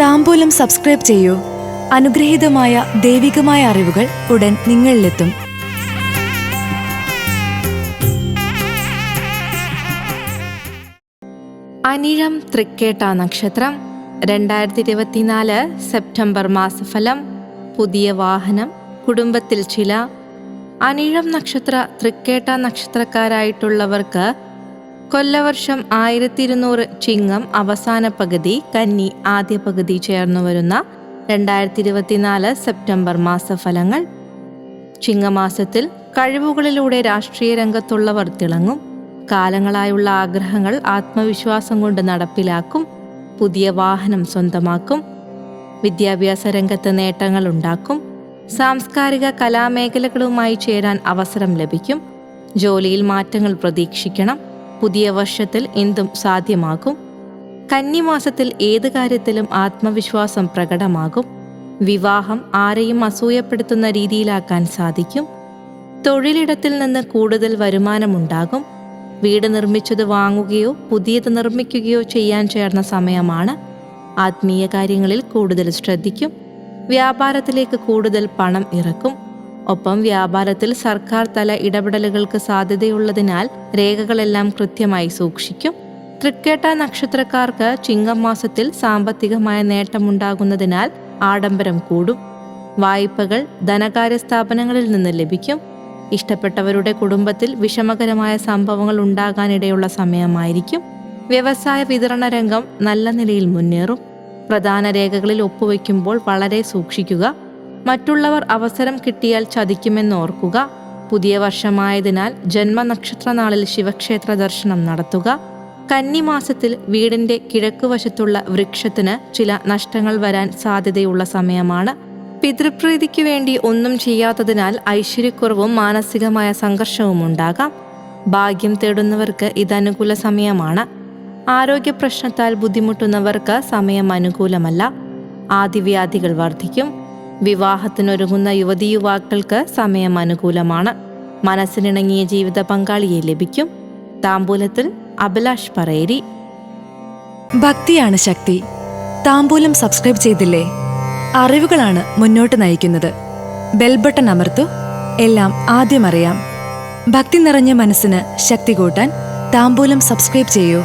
താമ്പൂലം subscribe ചെയ്യൂ. അനുഗ്രഹീതമായ ദൈവികമായ അറിവുകൾ ഉടൻ നിങ്ങളിലെത്തും. അനിഴം തൃക്കേട്ട നക്ഷത്രം രണ്ടായിരത്തി ഇരുപത്തിനാല് സെപ്റ്റംബർ മാസഫലം പുതിയ വാഹനം കുടുംബത്തിൽ ചില. അനിഴം നക്ഷത്ര തൃക്കേട്ട നക്ഷത്രക്കാരായിട്ടുള്ളവർക്ക് കൊല്ലവർഷം ആയിരത്തി ഇരുന്നൂറ് ചിങ്ങം അവസാന പകുതി കന്നി ആദ്യ പകുതി ചേർന്നു വരുന്ന രണ്ടായിരത്തി ഇരുപത്തിനാല് സെപ്റ്റംബർ മാസഫലങ്ങൾ. ചിങ്ങമാസത്തിൽ കഴിവുകളിലൂടെ രാഷ്ട്രീയ രംഗത്തുള്ളവർ തിളങ്ങും. കാലങ്ങളായുള്ള ആഗ്രഹങ്ങൾ ആത്മവിശ്വാസം കൊണ്ട് നടപ്പിലാക്കും. പുതിയ വാഹനം സ്വന്തമാക്കും. വിദ്യാഭ്യാസ രംഗത്ത് നേട്ടങ്ങൾ ഉണ്ടാക്കും. സാംസ്കാരിക കലാമേഖലകളുമായി ചേരാൻ അവസരം ലഭിക്കും. ജോലിയിൽ മാറ്റങ്ങൾ പ്രതീക്ഷിക്കണം. പുതിയ വർഷത്തിൽ എന്തും സാധ്യമാകും. കന്നിമാസത്തിൽ ഏത് കാര്യത്തിലും ആത്മവിശ്വാസം പ്രകടമാകും. വിവാഹം ആരെയും അസൂയപ്പെടുത്തുന്ന രീതിയിലാക്കാൻ സാധിക്കും. തൊഴിലിടത്തിൽ നിന്ന് കൂടുതൽ വരുമാനമുണ്ടാകും. വീട് നിർമ്മിച്ചത് വാങ്ങുകയോ പുതിയത് നിർമ്മിക്കുകയോ ചെയ്യാൻ ചേർന്ന സമയമാണ്. ആത്മീയ കാര്യങ്ങളിൽ കൂടുതൽ ശ്രദ്ധിക്കും. വ്യാപാരത്തിലേക്ക് കൂടുതൽ പണം ഇറക്കും. ഒപ്പം വ്യാപാരത്തിൽ സർക്കാർ തല ഇടപെടലുകൾക്ക് സാധ്യതയുള്ളതിനാൽ രേഖകളെല്ലാം കൃത്യമായി സൂക്ഷിക്കും. തൃക്കേട്ട നക്ഷത്രക്കാർക്ക് ചിങ്ങം മാസത്തിൽ സാമ്പത്തികമായ നേട്ടമുണ്ടാകുന്നതിനാൽ ആഡംബരം കൂടും. വായ്പകൾ ധനകാര്യ സ്ഥാപനങ്ങളിൽ നിന്ന് ലഭിക്കും. ഇഷ്ടപ്പെട്ടവരുടെ കുടുംബത്തിൽ വിഷമകരമായ സംഭവങ്ങൾ ഉണ്ടാകാനിടയുള്ള സമയമായിരിക്കും. വ്യവസായ വിതരണ രംഗം നല്ല നിലയിൽ മുന്നേറും. പ്രധാന രേഖകളിൽ ഒപ്പുവെക്കുമ്പോൾ വളരെ സൂക്ഷിക്കുക. മറ്റുള്ളവർ അവസരം കിട്ടിയാൽ ചതിക്കുമെന്നോർക്കുക പുതിയ വർഷമായതിനാൽ ജന്മനക്ഷത്ര നാളിൽ ശിവക്ഷേത്ര ദർശനം നടത്തുക. കന്നിമാസത്തിൽ വീടിന്റെ കിഴക്കുവശത്തുള്ള വൃക്ഷത്തിന് ചില നഷ്ടങ്ങൾ വരാൻ സാധ്യതയുള്ള സമയമാണ്. പിതൃപ്രീതിക്ക് വേണ്ടി ഒന്നും ചെയ്യാത്തതിനാൽ ഐശ്വര്യക്കുറവും മാനസികമായ സംഘർഷവും ഉണ്ടാകാം. ഭാഗ്യം തേടുന്നവർക്ക് ഇത് അനുകൂല സമയമാണ്. ആരോഗ്യ പ്രശ്നത്താൽ ബുദ്ധിമുട്ടുന്നവർക്ക് സമയം അനുകൂലമല്ല. ആദിവ്യാധികൾ വർദ്ധിക്കും. വിവാഹത്തിനൊരുങ്ങുന്ന യുവതി യുവാക്കൾക്ക് സമയം അനുകൂലമാണ്. മനസ്സിനിണങ്ങിയ ജീവിത പങ്കാളിയെ ലഭിക്കും. താമ്പൂലത്തിൽ അഭിലാഷ് പറയേരി. ഭക്തിയാണ് ശക്തി. താമ്പൂലം സബ്സ്ക്രൈബ് ചെയ്തില്ലേ? അറിവുകളാണ് മുന്നോട്ട് നയിക്കുന്നത്. ബെൽ ബട്ടൺ അമർത്തു. എല്ലാം ആദ്യം അറിയാം. ഭക്തി നിറഞ്ഞ മനസ്സിന് ശക്തി കൂട്ടാൻ താമ്പൂലം സബ്സ്ക്രൈബ് ചെയ്യൂ.